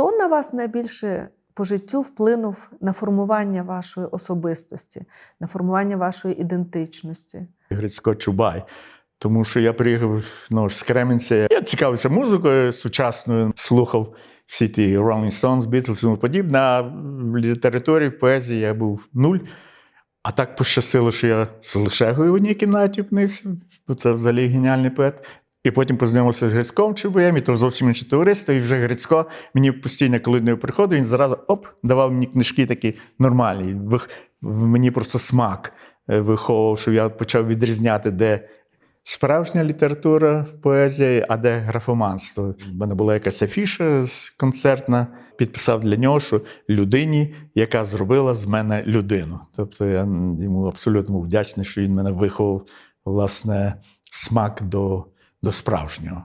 хто на вас найбільше по життю вплинув на формування вашої особистості, на формування вашої ідентичності? Грицько Чубай. Тому що я приїхав ну, з Кременця. Я цікавився музикою сучасною, слухав всі ті Rolling Stones, Beatles і тому подібне. А в літературі, в поезії я був нуль. А так пощастило, що я з Лишегою в одній кімнаті опинився, це взагалі геніальний поет. І потім познайомився з Грицьком Чубаєм, і то зовсім інше товариство. І вже Грицько мені постійно, коли до нього приходив, він зразу оп, давав мені книжки такі нормальні. В мені просто смак е, виховував, що я почав відрізняти, де справжня література, поезія, а де графоманство. У мене була якась афіша концертна, підписав для нього, що людині, яка зробила з мене людину. Тобто я йому абсолютно вдячний, що він мене виховав власне смак до, до справжнього.